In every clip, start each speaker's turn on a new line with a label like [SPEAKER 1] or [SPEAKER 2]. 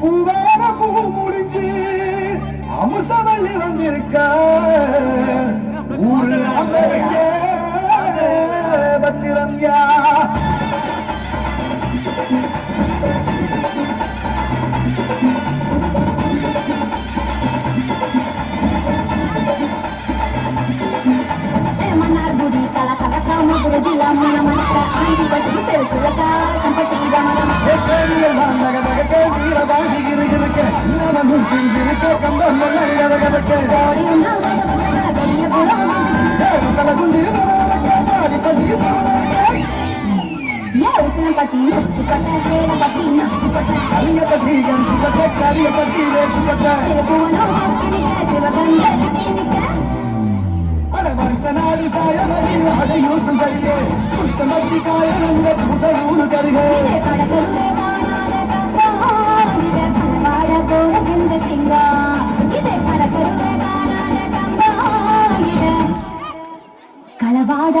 [SPEAKER 1] பூவான பூ முடிஞ்சு அமுசவள்ளி வந்திருக்க ஊரு அம்பையே பத்திரம் யார்? அட வருஷ நாடு சாயமடி அடையூத்து சரியே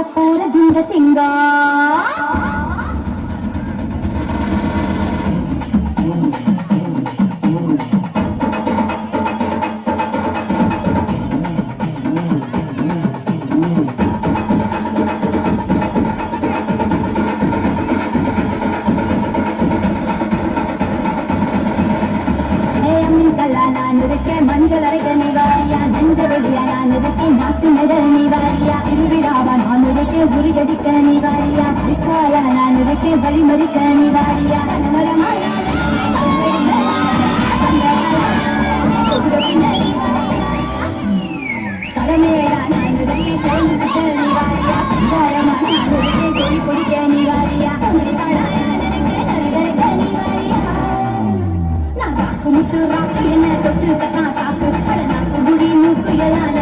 [SPEAKER 2] போற குண்ட சிங்கா. நான் இருக்கேன் மஞ்சள் அரைக்க நிவாரியா நஞ்ச வெளியா நான் இருக்கேன் நாட்டு நிழல் நிவாரியா இருவிடா நகரக்கு முறியடிக்க நீ வாரியா? விசால நான் இருக்கு வழிமறிக்க நீ வாரியா கடமையா நான் இருக்கு கைவிட்ட நீ வாரியா? விசாலமா நான் இருக்கு கொடி கொடிக்க நீ வாரியா முத்து ராக்கு என்ன தொட்டு கட்டா காப்பு பட நாக்கு மூக்கு எல்லாம்